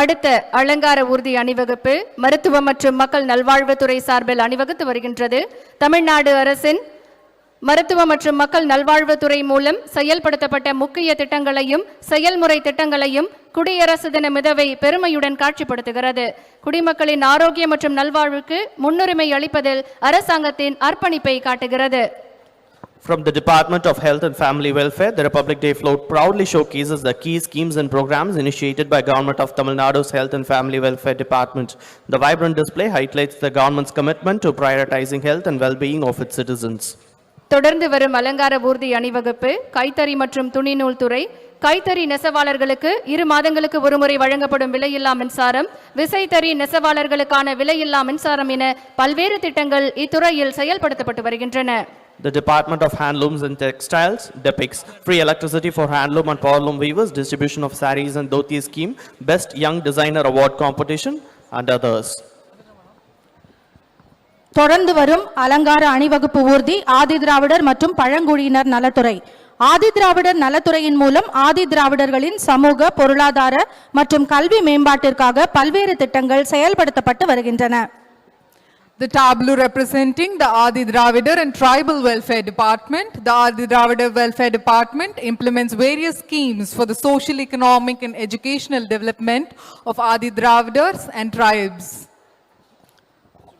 அடுத்த அலங்கார ஊர்தி அணிவகுப்பு மருத்துவ மற்றும் மக்கள் நல்வாழ்வுத்துறை சார்பில் அணிவகுத்து வருகின்றது. தமிழ்நாடு அரசின் மருத்துவ மற்றும் மக்கள் நல்வாழ்வுத்துறை மூலம் செயல்படுத்தப்பட்ட முக்கிய திட்டங்களையும் செயல்முறை திட்டங்களையும் குடியரசு தின மிதவை பெருமையுடன் காட்சிப்படுத்துகிறது. குடிமக்களின் ஆரோக்கியம் மற்றும் நல்வாழ்வுக்கு முன்னுரிமை அளிப்பதில் அரசாங்கத்தின் அர்ப்பணிப்பை காட்டுகிறது. From the Department of Health and Family Welfare, the Republic Day float proudly showcases the key schemes and programs initiated by Government of Tamil Nadu's Health and Family Welfare Department. The vibrant display highlights the government's commitment to prioritizing health and well-being of its citizens. தொடர்ந்து வரும் அலங்கார ஊர்தி அணிவகுப்பு கைத்தறி மற்றும் துணிநூல் துறை கைத்தறி நெசவாளர்களுக்கு இரு மாதங்களுக்கு ஒருமுறை வழங்கப்படும் விலையில்லா மின்சாரம் விசைத்தறி நெசவாளர்களுக்கான விலையில்லா மின்சாரம் என பல்வேறு திட்டங்கள் இத்துறையில் செயல்படுத்தப்பட்டு வருகின்றன The Department of Handlooms and Textiles depicts free electricity for handloom and powerloom weavers, distribution of saris and dhoti scheme, best young designer award competition, and others. தொடர்ந்து வரும் அலங்கார அணிவகுப்பு ஊர்தி ஆதி திராவிடர் மற்றும் பழங்குடியினர் நலத்துறை ஆதி திராவிடர் நலத்துறையின் மூலம் ஆதி திராவிடர்களின் சமூக பொருளாதார மற்றும் கல்வி மேம்பாட்டிற்காக பல்வேறு திட்டங்கள் செயல்படுத்தப்பட்டு வருகின்றன The tableau representing the Adi Dravidar and Tribal Welfare Department. The Adi Dravidar Welfare Department implements various schemes for the social, economic and educational development of Adi Dravidars and tribes.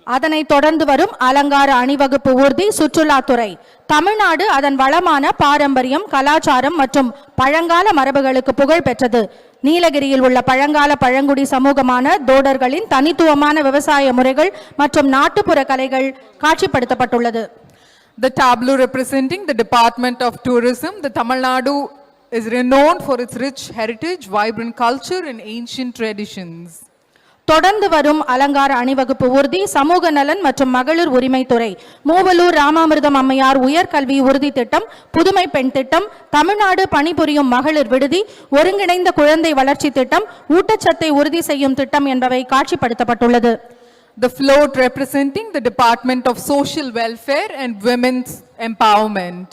அதனைத் தொடர்ந்து வரும் அலங்கார அணிவகுப்பு ஊர்தி சுற்றுலாத்துறை தமிழ்நாடு அதன் வளமான பாரம்பரியம் கலாச்சாரம் மற்றும் பழங்கால மரபுகளுக்கு புகழ் பெற்றது நீலகிரியில் உள்ள பழங்கால பழங்குடி சமூகமான தோடர்களின் தனித்துவமான விவசாய முறைகள் மற்றும் நாட்டுப்புற கலைகள் காட்சிப்படுத்தப்பட்டுள்ளது The tableau representing the Department of Tourism. The Tamil Nadu is renowned for its rich heritage, vibrant culture and ancient traditions. தொடர்ந்து வரும் அலங்கார அணிவகுப்பு உறுதி சமூக நலன் மற்றும் மகளிர் உரிமைத்துறை மூவலூர் ராமாமிர்தம் அம்மையார் உயர்கல்வி உறுதி திட்டம் புதுமை பெண் திட்டம் தமிழ்நாடு பணிபுரியும் மகளிர் விடுதி ஒருங்கிணைந்த குழந்தை வளர்ச்சி திட்டம் ஊட்டச்சத்தை உறுதி செய்யும் திட்டம் என்பவை காட்சிப்படுத்தப்பட்டுள்ளது The float representing the Department of Social Welfare and Women's Empowerment.